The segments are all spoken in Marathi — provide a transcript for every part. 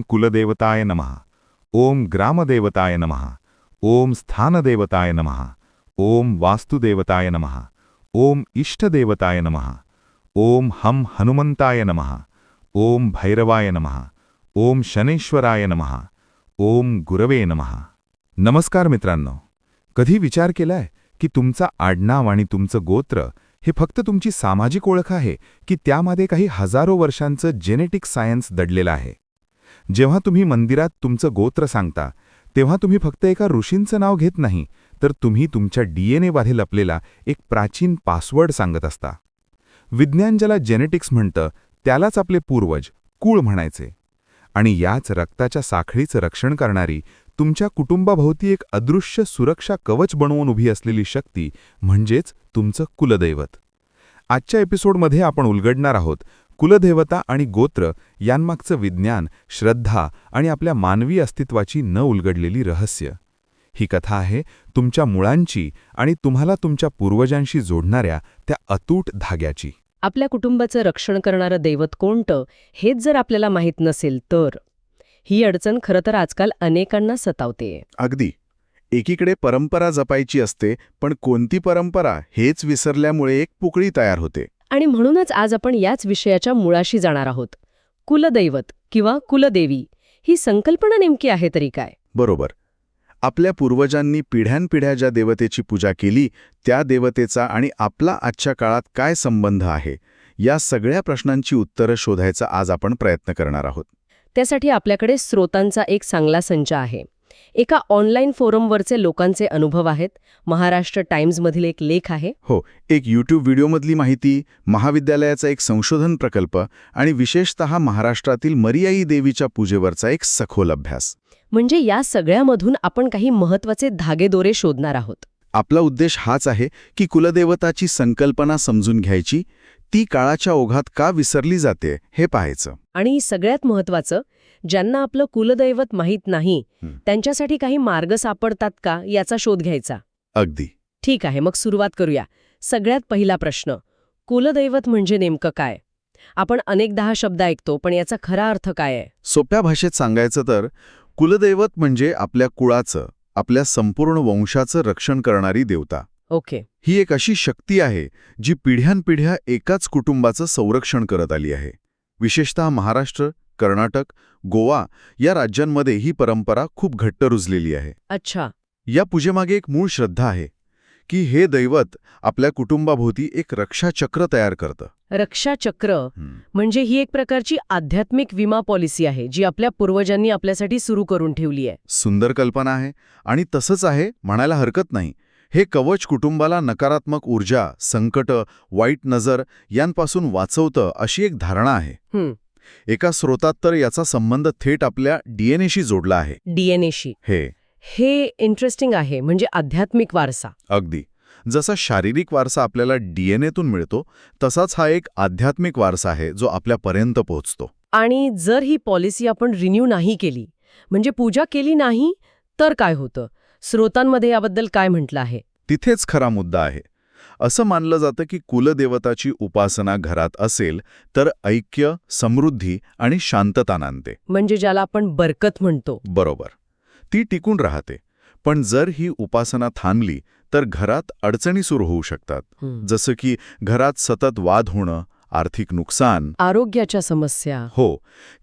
ओम कुलदेवताय नमः। ओम ग्रामदेवताय नमः। ओम स्थानदेवताय नमः। ओम वास्तुदेवताय नमः। ओम इष्टदेवताय नमः। ओम हम हनुमंताय नमः। ओम भैरवाय नमः। ओम शनेश्वराय नमः। ओम गुरवे नमः। नमस्कार मित्रांनो। कधी विचार केलाय की तुमचा आडनाव आणि तुमचं गोत्र हे फक्त तुमची सामाजिक ओळख आहे की त्यामध्ये काही हजारो वर्षांचं जेनेटिक सायन्स दडलेलं आहे? जेव्हा तुम्ही मंदिरात तुमचं गोत्र सांगता तेव्हा तुम्ही फक्त एका ऋषींचं नाव घेत नाही तर तुम्ही तुमच्या डीएनएमध्ये लपलेला एक प्राचीन पासवर्ड सांगत असता. विज्ञान ज्याला जेनेटिक्स म्हणतं त्यालाच आपले पूर्वज कुळ म्हणायचे. आणि याच रक्ताच्या साखळीचं रक्षण करणारी तुमच्या कुटुंबाभोवती एक अदृश्य सुरक्षा कवच बनवून उभी असलेली शक्ती म्हणजेच तुमचं कुलदैवत. आजच्या एपिसोडमध्ये आपण उलगडणार आहोत कुलदेवता आणि गोत्र यांमागचं विज्ञान श्रद्धा आणि आपल्या मानवी अस्तित्वाची न उलगडलेली रहस्य. ही कथा आहे तुमच्या मुळांची आणि तुम्हाला तुमच्या पूर्वजांशी जोडणाऱ्या त्या अतूट धाग्याची. आपल्या कुटुंबाचं रक्षण करणारं दैवत कोणतं हेच जर आपल्याला माहीत नसेल तर. ही अडचण खरं तर आजकाल अनेकांना सतावते. अगदी. एकीकडे परंपरा जपायची असते पण कोणती परंपरा हेच विसरल्यामुळे एक पुकळी तयार होते. आणि म्हणूनच आज आपण याच विषयाच्या मुळाशी जाणार आहोत. कुलदैवत किंवा कुलदेवी ही संकल्पना नेमकी आहे तरी काय? बरोबर. आपल्या पूर्वजांनी पिढ्यानपिढ्या ज्या देवतेची पूजा केली त्या देवतेचा आणि आपला आजच्या काळात काय संबंध आहे या सगळ्या प्रश्नांची उत्तरं शोधायचा आज आपण प्रयत्न करणार आहोत. त्यासाठी आपल्याकडे स्रोतांचा एक चांगला संच आहे. एका ऑनलाईन फोरमवरचे लोकांचे अनुभव आहेत. महाराष्ट्र टाइम्समधील एक लेख आहे. हो एक यूट्यूब व्हिडिओमधली माहिती महाविद्यालयाचा एक संशोधन प्रकल्प आणि विशेषत महाराष्ट्रातील मरियाई देवीच्या पूजेवरचा एक सखोल अभ्यास. म्हणजे या सगळ्यामधून आपण काही महत्त्वाचे धागेदोरे शोधणार आहोत. आपला उद्देश हाच आहे की कुलदेवताची संकल्पना समजून घ्यायची ती काळाच्या ओघात का विसरली जाते हे पाहायचं. आणि सगळ्यात महत्वाचं ज्यांना आपलं कुलदैवत माहीत नाही. त्यांच्यासाठी काही मार्ग सापडतात का याचा शोध घ्यायचा? अगदी. ठीक आहे मग सुरुवात करूया. सगळ्यात पहिला प्रश्न कुलदैवत म्हणजे नेमकं काय? आपण अनेकदा हा शब्द ऐकतो पण याचा खरा अर्थ काय आहे? सोप्या भाषेत सांगायचं तर कुलदैवत म्हणजे आपल्या कुळाचं आपल्या संपूर्ण वंशाचं रक्षण करणारी देवता. ओके. ही एक अशी शक्ती आहे जी पिढ्यानपिढ्या एकाच कुटुंबाचं संरक्षण करत आली आहे. विशेषतः महाराष्ट्र कर्नाटक गोवा या राज्यांमध्ये ही परंपरा खूप घट्ट रुजलेली आहे. अच्छा. या पूजेमागे एक मूळ श्रद्धा आहे की हे दैवत आपल्या कुटुंबाभोवती एक रक्षाचक्र तयार करतं. रक्षाचक्र म्हणजे ही एक प्रकारची आध्यात्मिक विमा पॉलिसी आहे जी आपल्या पूर्वजांनी आपल्यासाठी सुरू करून ठेवली आहे. सुंदर कल्पना आहे आणि तसंच आहे म्हणायला हरकत नाही. हे कवच कुटुंबाला नकारात्मक ऊर्जा संकट वाईट नजर यांपासून वाचवतं अशी एक धारणा आहे. एका स्रोतात तर याचा संबंध थेट आपल्या डीएनएशी जोडला आहे. डीएनएशी हे. हे इंटरेस्टिंग आहे म्हणजे आध्यात्मिक वारसा. अगदी. जसा शारीरिक वारसा आपल्याला डीएनएतून मिळतो तसाच हा एक आध्यात्मिक वारसा आहे जो आपल्यापर्यंत पोहोचतो. आणि जर ही पॉलिसी आपण रिन्यू नाही केली म्हणजे पूजा केली नाही तर काय होतं? स्रोतांमध्ये याबद्दल काय म्हटलं आहे? तिथेच खरा मुद्दा आहे. असं मानलं जातं की कुलदेवताची उपासना घरात असेल तर ऐक्य समृद्धी आणि शांतता नांदते. म्हणजे ज्याला आपण बरकत म्हणतो. बरोबर. ती टिकून राहते. पण जर ही उपासना थांबली तर घरात अडचणी सुरू होऊ शकतात. जसं की घरात सतत वाद होणं आर्थिक नुकसान. आरोग्याच्या समस्या. हो.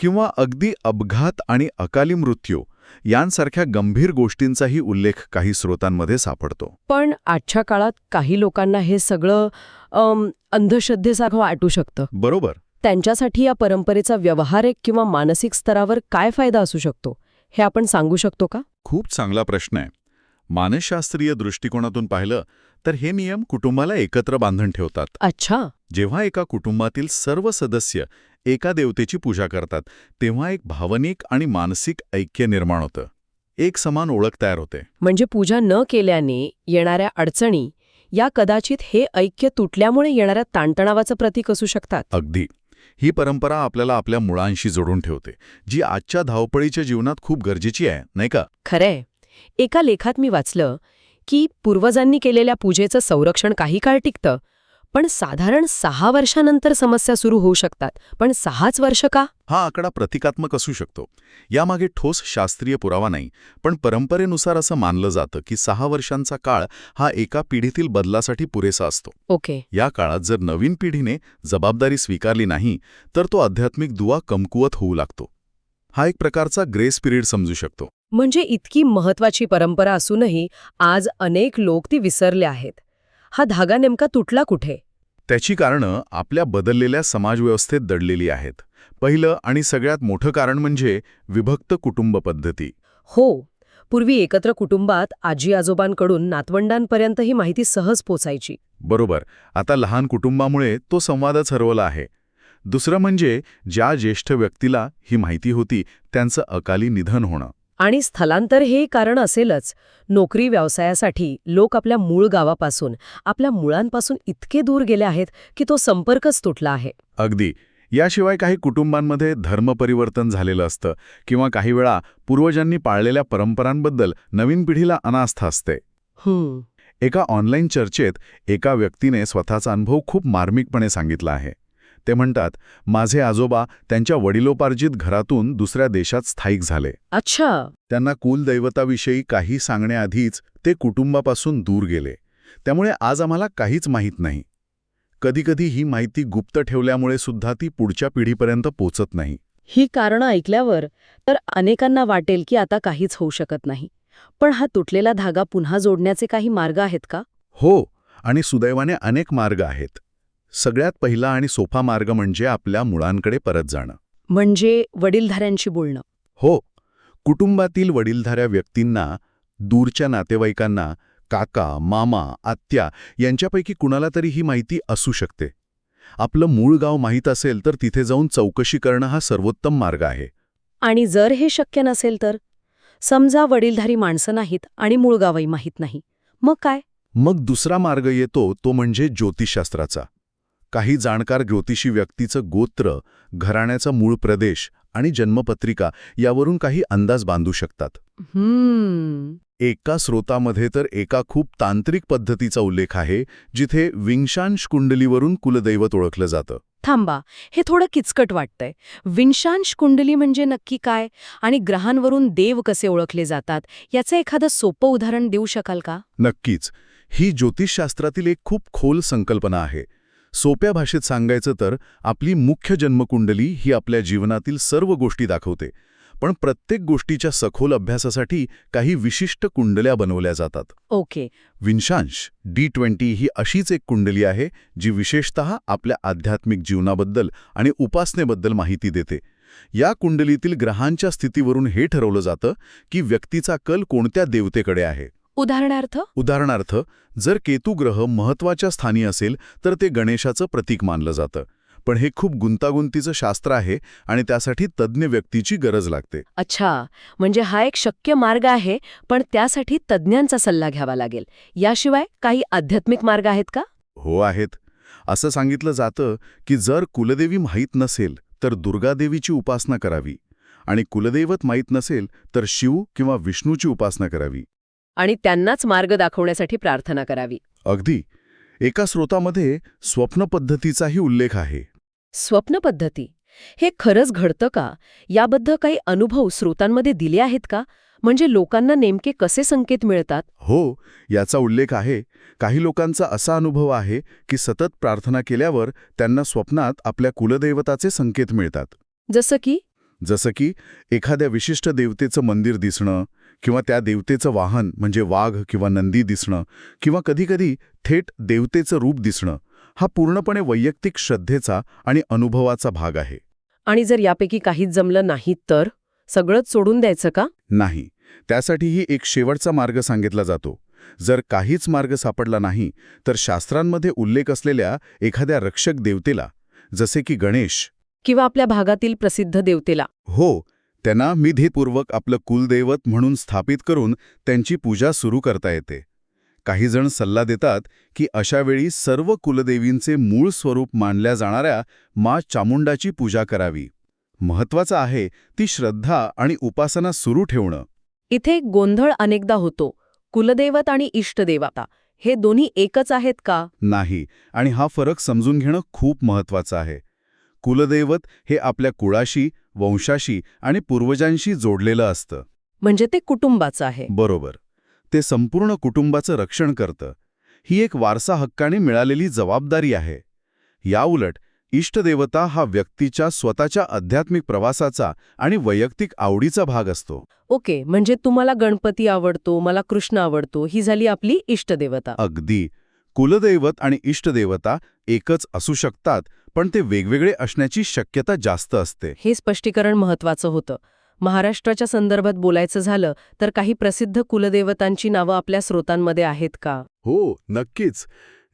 किंवा अगदी अपघात आणि अकाली मृत्यू. यांसारख्या गंभीर गोष्टींचाही उल्लेख काही स्रोतांमध्ये सापडतो. पण आजच्या काळात काही लोकांना हे सगळं अम, अंधश्रद्धेसारखं वाटू शकतं. बरोबर. त्यांच्यासाठी या परंपरेचा व्यवहारिक किंवा मानसिक स्तरावर काय फायदा असू शकतो हे आपण सांगू शकतो का? खूप चांगला प्रश्न आहे. मानसशास्त्रीय दृष्टिकोनातून पाहिलं तर हे नियम कुटुंबाला एकत्र बांधून ठेवतात. अच्छा. जेव्हा एका कुटुंबातील सर्व सदस्य एका देवतेची पूजा करतात तेव्हा एक भावनिक आणि मानसिक ऐक्य निर्माण होतं. एक समान ओळख तयार होते. म्हणजे पूजा न केल्याने येणाऱ्या अडचणी या कदाचित हे ऐक्य तुटल्यामुळे येणाऱ्या ताणतणावाचं प्रतीक असू शकतात. अगदी. ही परंपरा आपल्याला आपल्या मुळांशी जोडून ठेवते जी आजच्या धावपळीच्या जीवनात खूप गरजेची आहे नाही का? खरंय. एका लेखात मी वाचलं की पूर्वजांनी केलेल्या पूजेचं संरक्षण काही काळ टिकतं पण साधारण सहा वर्षानंतर समस्या सुरू होऊ शकतात. पण सहाच वर्ष का? हा आकडा प्रतिकात्मक असू शकतो. यामागे ठोस शास्त्रीय पुरावा नाही पण परंपरेनुसार असं मानलं जातं की सहा वर्षांचा काळ हा एका पिढीतील बदलासाठी पुरेसा असतो. ओके. या काळात जर नवीन पिढीने जबाबदारी स्वीकारली नाही तर तो आध्यात्मिक दुवा कमकुवत होऊ लागतो. हा एक प्रकारचा ग्रेस पिरियड समजू शकतो. म्हणजे इतकी महत्वाची परंपरा असूनही आज अनेक लोक ती विसरले आहेत. हा धागा नेमका तुटला कुठे? त्याची कारणं आपल्या बदललेल्या समाजव्यवस्थेत दडलेली आहेत. पहिलं आणि सगळ्यात मोठं कारण म्हणजे विभक्त कुटुंब पद्धती. हो. पूर्वी एकत्र कुटुंबात आजी आजोबांकडून नातवंडांपर्यंत ही माहिती सहज पोचायची. बरोबर. आता लहान कुटुंबामुळे तो संवादच हरवला आहे. दुसरं म्हणजे ज्या ज्येष्ठ व्यक्तीला ही माहिती होती त्यांचं अकाली निधन होणं. आणि स्थलांतर हे कारण असेलच. नोकरी व्यवसायासाठी लोक आपल्या मूळ गावापासून आपल्या मुळांपासून इतके दूर गेले आहेत की तो संपर्कच तुटला आहे. अगदी. याशिवाय काही कुटुंबांमध्ये धर्मपरिवर्तन झालेलं असतं किंवा काही वेळा पूर्वजांनी पाळलेल्या परंपरांबद्दल नवीन पिढीला अनास्था असते. एका ऑनलाईन चर्चेत एका व्यक्तीने स्वतःचा अनुभव खूप मार्मिकपणे सांगितला आहे. ते म्हणतात माझे आजोबा त्यांच्या वडिलोपार्जित घरातून दुसऱ्या देशात स्थायिक झाले. अच्छा. त्यांना कुलदैवताविषयी काही सांगण्याआधीच ते कुटुंबापासून दूर गेले. त्यामुळे आज आम्हाला काहीच माहीत नाही. कधीकधी ही माहिती गुप्त ठेवल्यामुळे सुद्धा ती पुढच्या पिढीपर्यंत पोचत नाही. ही कारणं ऐकल्यावर तर अनेकांना वाटेल की आता काहीच होऊ शकत नाही. पण हा तुटलेला धागा पुन्हा जोडण्याचे काही मार्ग आहेत का? हो आणि सुदैवाने अनेक मार्ग आहेत. सगळ्यात पहिला आणि सोपा मार्ग म्हणजे आपल्या मुळांकडे परत जाणं. म्हणजे वडीलधाऱ्यांशी बोलणं. हो कुटुंबातील वडीलधाऱ्या व्यक्तींना दूरच्या नातेवाईकांना काका मामा आत्या यांच्यापैकी कुणाला तरी ही माहिती असू शकते. आपलं मूळ गाव माहीत असेल तर तिथे जाऊन चौकशी करणं हा सर्वोत्तम मार्ग आहे. आणि जर हे शक्य नसेल तर? समजा वडीलधारी माणसं नाहीत आणि मूळ गावही माहीत नाही. मग काय? मग दुसरा मार्ग येतो तो म्हणजे ज्योतिषशास्त्राचा. काही जाणकार ज्योतिषी व्यक्तीचं गोत्र घराण्याचा मूळ प्रदेश आणि जन्मपत्रिका यावरून काही अंदाज बांधू शकतात. एका स्रोतामध्ये तर एका खूप तांत्रिक पद्धतीचा उल्लेख आहे जिथे विंशांश कुंडलीवरून कुलदैवत ओळखलं जातं. थांबा हे थोडं किचकट वाटतंय. विंशांश कुंडली म्हणजे नक्की काय आणि ग्रहांवरून देव कसे ओळखले जातात याचं एखादं सोपं उदाहरण देऊ शकाल का? नक्कीच. ही ज्योतिषशास्त्रातील एक खूप खोल संकल्पना आहे. सोप्या भाषेत सांगायचं तर आपली मुख्य जन्मकुंडली ही आपल्या जीवनातील सर्व गोष्टी दाखवते. पण प्रत्येक गोष्टीच्या सखोल अभ्यासासाठी काही विशिष्ट कुंडल्या बनवल्या जातात. ओके. विंशांश डी ट्वेंटी ही अशीच एक कुंडली आहे जी विशेषतः आपल्या आध्यात्मिक जीवनाबद्दल आणि उपासनेबद्दल माहिती देते. या कुंडलीतील ग्रहांच्या स्थितीवरून हे ठरवलं जातं की व्यक्तीचा कल कोणत्या देवतेकडे आहे. उदाहरणार्थ? उदाहरणार्थ जर केतू ग्रह महत्त्वाच्या स्थानी असेल तर ते गणेशाचं प्रतीक मानलं जातं. पण हे खूप गुंतागुंतीचं शास्त्र आहे आणि त्यासाठी तज्ज्ञ व्यक्तीची गरज लागते. अच्छा म्हणजे हा एक शक्य मार्ग आहे पण त्यासाठी तज्ज्ञांचा सल्ला घ्यावा लागेल. याशिवाय काही आध्यात्मिक मार्ग आहेत का? हो आहेत. असं सांगितलं जातं की जर कुलदेवी माहीत नसेल तर दुर्गादेवीची उपासना करावी. आणि कुलदैवत माहीत नसेल तर शिव किंवा विष्णूची उपासना करावी. आणि त्यांनाच मार्ग दाखवण्यासाठी प्रार्थना करावी. अगदी. एका स्रोतामध्ये स्वप्न पद्धतीचाही उल्लेख आहे. स्वप्न पद्धती? हे खरंच घडतं का? याबद्दल काही अनुभव स्रोतांमध्ये दिले आहेत का? म्हणजे लोकांना नेमके कसे संकेत मिळतात? हो याचा उल्लेख आहे. काही लोकांचा असा अनुभव आहे की सतत प्रार्थना केल्यावर त्यांना स्वप्नात आपल्या कुलदैवताचे संकेत मिळतात. जसं की? जसं की एखाद्या विशिष्ट देवतेचं मंदिर दिसणं किंवा त्या देवतेचं वाहन म्हणजे वाघ किंवा नंदी दिसणं किंवा कधीकधी थेट देवतेचं रूप दिसणं हा पूर्णपणे वैयक्तिक श्रद्धेचा आणि अनुभवाचा भाग आहे. आणि जर यापैकी काहीच जमलं नाही तर? सगळंच सोडून द्यायचं का? नाही. त्यासाठीही एक शेवटचा मार्ग सांगितला जातो. जर काहीच मार्ग सापडला नाही तर शास्त्रांमध्ये उल्लेख असलेल्या एखाद्या रक्षक देवतेला जसे की गणेश किंवा आपल्या भागातील प्रसिद्ध देवतेला. हो त्यांना विधीपूर्वक आपलं कुलदैवत म्हणून स्थापित करून त्यांची पूजा सुरू करता येते. काही जण सल्ला देतात की अशा वेळी सर्व कुलदेवींचे मूळ स्वरूप मानल्या जाणाऱ्या मा चामुंडाची पूजा करावी. महत्वाचं आहे ती श्रद्धा आणि उपासना सुरू ठेवणं. इथे गोंधळ अनेकदा होतो. कुलदैवत आणि इष्टदेवता हे दोन्ही एकच आहेत का? नाही आणि हा फरक समजून घेणं खूप महत्वाचं आहे. कुलदैवत हे आपल्या कुळाशी वंशाशी आणि पूर्वजांशी जोडलेलं असतं. म्हणजे ते कुटुंबाचं आहे. बरोबर. ते संपूर्ण कुटुंबाचं रक्षण करतं. ही एक वारसा हक्काने मिळालेली जबाबदारी आहे. याउलट इष्टदेवता हा व्यक्तीच्या स्वतःच्या आध्यात्मिक प्रवासाचा आणि वैयक्तिक आवडीचा भाग असतो. ओके म्हणजे तुम्हाला गणपती आवडतो मला कृष्ण आवडतो ही झाली आपली इष्टदेवता. अगदी. कुलदैवत आणि इष्टदेवता एकच असू शकतात पण ते वेगवेगळे असण्याची शक्यता जास्त असते. हे स्पष्टीकरण महत्वाचं होतं. महाराष्ट्राच्या संदर्भात बोलायचं झालं तर काही प्रसिद्ध कुलदेवतांची नावं आपल्या स्रोतांमध्ये आहेत का? हो नक्कीच.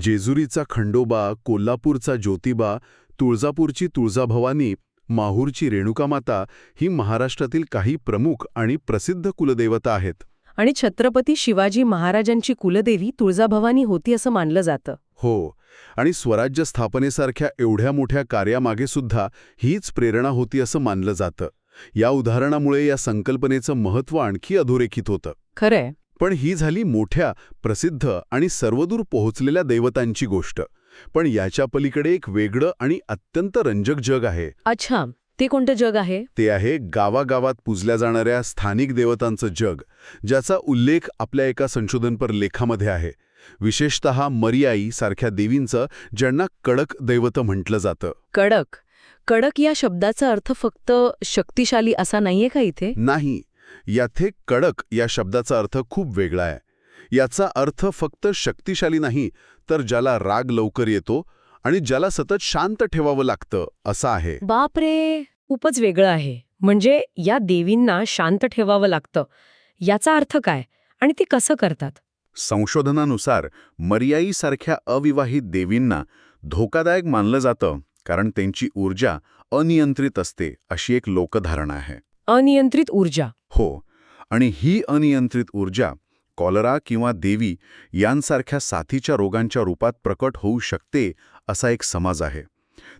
जेजुरीचा खंडोबा कोल्हापूरचा ज्योतिबा तुळजापूरची तुळजाभवानी माहूरची रेणुकामाता ही महाराष्ट्रातील काही प्रमुख आणि प्रसिद्ध कुलदेवता आहेत. आणि छत्रपती शिवाजी महाराजांची कुलदेवी तुळजाभवानी होती असं मानलं जातं. हो. आणि स्वराज्य स्थापनेसारख्या एवढ्या मोठ्या कार्यामागे सुद्धा हीच प्रेरणा होती असं मानलं जातं. या उदाहरणामुळे या संकल्पनेचं महत्त्व आणखी अधोरेखित होतं. खरंय. पण ही झाली मोठ्या प्रसिद्ध आणि सर्वदूर पोहोचलेल्या दैवतांची गोष्ट. पण याच्या पलीकडे एक वेगळं आणि अत्यंत रंजक जग आहे. अच्छा ते कोणतं जग आहे? ते आहे गावागावात पूजल्या जाणाऱ्या स्थानिक देवतांचं जग ज्याचा उल्लेख आपल्या एका संशोधनपर लेखामध्ये आहे. विशेषत मरियाई सारख्या देवींचं ज्यांना कडक दैवत म्हटलं जातं. कडक? कडक या शब्दाचा अर्थ फक्त शक्तिशाली असा नाहीये का इथे? नाही. याथे कडक या शब्दाचा अर्थ खूप वेगळा आहे. याचा अर्थ फक्त शक्तिशाली नाही तर ज्याला राग लवकर येतो आणि ज्याला सतत शांत ठेवावं लागतं असा आहे. बापरे! खूपच वेगळं आहे. म्हणजे या देवींना शांत ठेवावं लागतं. याचा अर्थ काय? आणि ती कसं करतात? संशोधनानुसार मरियाईसारख्या अविवाहित देवींना धोकादायक मानलं जातं कारण त्यांची ऊर्जा अनियंत्रित असते अशी एक लोकधारणा आहे. अनियंत्रित ऊर्जा. हो आणि ही अनियंत्रित ऊर्जा कॉलरा किंवा देवी यांसारख्या साथीच्या रोगांच्या रूपात प्रकट होऊ शकते असा एक समज आहे.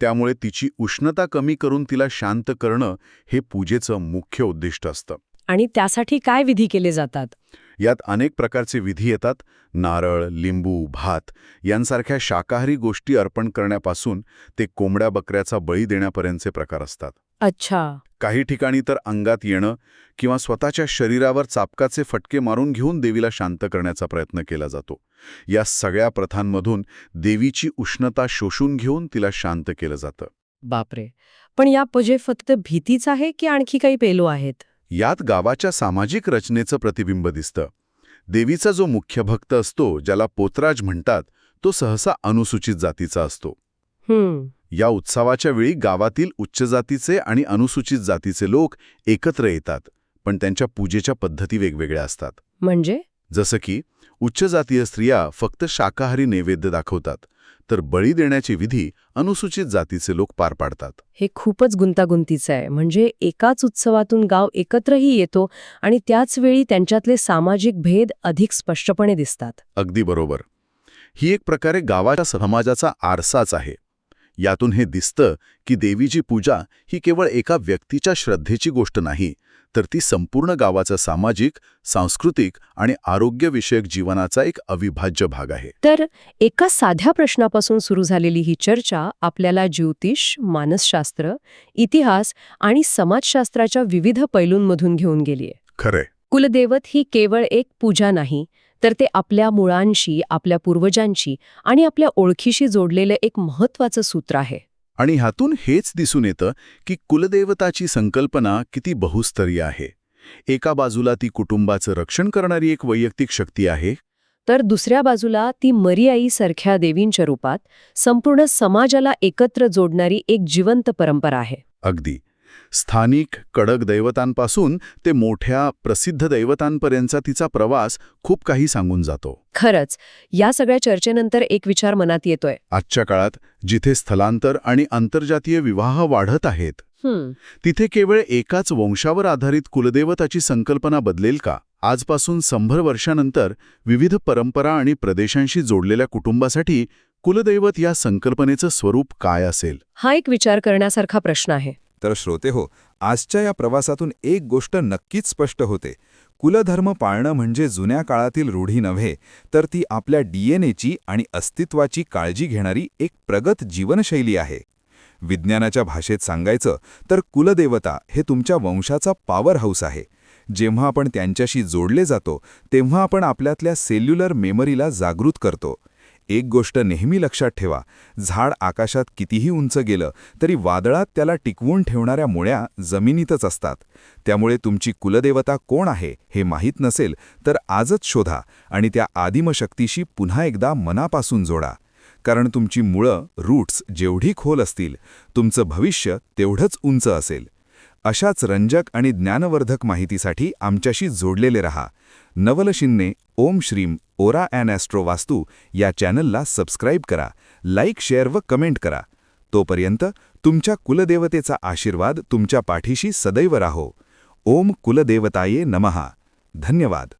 त्यामुळे तिची उष्णता कमी करून तिला शांत करणं हे पूजेचं मुख्य उद्दिष्ट असतं. आणि त्यासाठी काय विधी केले जातात? यात अनेक प्रकारचे विधी येतात. नारळ लिंबू भात यांसारख्या शाकाहारी गोष्टी अर्पण करण्यापासून ते कोंबड्या बकऱ्याचा बळी देण्यापर्यंतचे प्रकार असतात. अच्छा. काही ठिकाणी तर अंगात येणं किंवा स्वतःच्या शरीरावर चापकाचे फटके मारून घेऊन देवीला शांत करण्याचा प्रयत्न केला जातो. या सगळ्या प्रथांमधून देवीची उष्णता शोषून घेऊन तिला शांत केलं जातं. बापरे. पण या पूजे फक्त भीतीच आहे की आणखी काही पेलो आहेत? यात गावाच्या सामाजिक रचनेचं प्रतिबिंब दिसतं. देवीचा जो मुख्य भक्त असतो ज्याला पोतराज म्हणतात तो सहसा अनुसूचित जातीचा असतो. या उत्सवाच्या वेळी गावातील उच्च जातीचे आणि अनुसूचित जातीचे लोक एकत्र येतात पण त्यांच्या पूजेच्या पद्धती वेगवेगळ्या असतात. म्हणजे? जसं की उच्च जातीय स्त्रिया फक्त शाकाहारी नैवेद्य दाखवतात तर बळी देण्याची विधी अनुसूचित जातीचे लोक पार पाडतात. हे खूपच गुंतागुंतीचं आहे. म्हणजे एकाच उत्सवातून गाव एकत्रही येतो आणि त्याच वेळी त्यांच्यातले सामाजिक भेद अधिक स्पष्टपणे दिसतात. अगदी बरोबर. ही एक प्रकारे गावाच्या समाजाचा आरसाच आहे. यातून हे दिसतं की देवीची पूजा ही केवळ एका व्यक्तीच्या श्रद्धेची गोष्ट नाही तर ती संपूर्ण गावाचा सामाजिक सांस्कृतिक आणि आरोग्यविषयक जीवनाचा एक अविभाज्य भाग आहे. तर एका साध्या प्रश्नापासून सुरू झालेली ही चर्चा आपल्याला ज्योतिष मानसशास्त्र इतिहास आणि समाजशास्त्राच्या विविध पैलूंमधून घेऊन गेलीय. खरंय. कुलदेवत ही केवळ एक पूजा नाही तर ते आपल्या मुळांशी आपल्या पूर्वजांशी आणि आपल्या ओळखीशी जोडलेलं एक महत्वाचं सूत्र आहे. आणि ह्यातून हेच दिसून येतं की कुलदेवताची संकल्पना किती बहुस्तरीय आहे. एका बाजूला ती कुटुंबाचं रक्षण करणारी एक वैयक्तिक शक्ती आहे. तर दुसऱ्या बाजूला ती मरियाईसारख्या देवींच्या रूपात संपूर्ण समाजाला एकत्र जोडणारी एक जिवंत परंपरा आहे. अगदी. स्थानिक कडक दैवतांपासून ते मोठ्या प्रसिद्ध दैवतांपर्यंतचा तिचा प्रवास खूप काही सांगून जातो. खरंच या सगळ्या चर्चेनंतर एक विचार मनात येतोय. आजच्या काळात जिथे स्थलांतर आणि आंतरजातीय विवाह वाढत आहेत तिथे केवळ एकाच वंशावर आधारित कुलदेवताची संकल्पना बदलेल का? आजपासून शंभर वर्षानंतर विविध परंपरा आणि प्रदेशांशी जोडलेल्या कुटुंबासाठी कुलदैवत या संकल्पनेचं स्वरूप काय असेल? हा एक विचार करण्यासारखा प्रश्न आहे. तर श्रोते हो आजच्या या प्रवासातून एक गोष्ट नक्कीच स्पष्ट होते. कुलधर्म पाळणं म्हणजे जुन्या काळातील रूढी नव्हे तर ती आपल्या डीएनएची आणि अस्तित्वाची काळजी घेणारी एक प्रगत जीवनशैली आहे. विज्ञानाच्या भाषेत सांगायचं तर कुलदेवता हे तुमच्या वंशाचा पॉवर हाऊस आहे. जेव्हा आपण त्यांच्याशी जोडले जातो तेव्हा आपण आपल्यातल्या सेल्युलर मेमरीला जागृत करतो. एक गोष्ट नेहमी लक्षात ठेवा झाड आकाशात कितीही उंच गेलं तरी वादळात त्याला टिकवून ठेवणाऱ्या मुळ्या जमिनीतच असतात. त्यामुळे तुमची कुलदेवता कोण आहे हे माहीत नसेल तर आजच शोधा आणि त्या आदिमशक्तीशी पुन्हा एकदा मनापासून जोडा. कारण तुमची मुळं रूट्स जेवढी खोल असतील तुमचं भविष्य तेवढंच उंच असेल. अशाच रंजक आणि ज्ञानवर्धक माहितीसाठी आमच्याशी जोडलेले रहा. नवलशिन्ने ओम श्रीम ओरा अँड ॲस्ट्रो वास्तू या चॅनलला सबस्क्राईब करा लाईक शेअर व कमेंट करा. तोपर्यंत तुमच्या कुलदेवतेचा आशीर्वाद तुमच्या पाठीशी सदैव राहो. ओम कुलदेवताये नमहा धन्यवाद.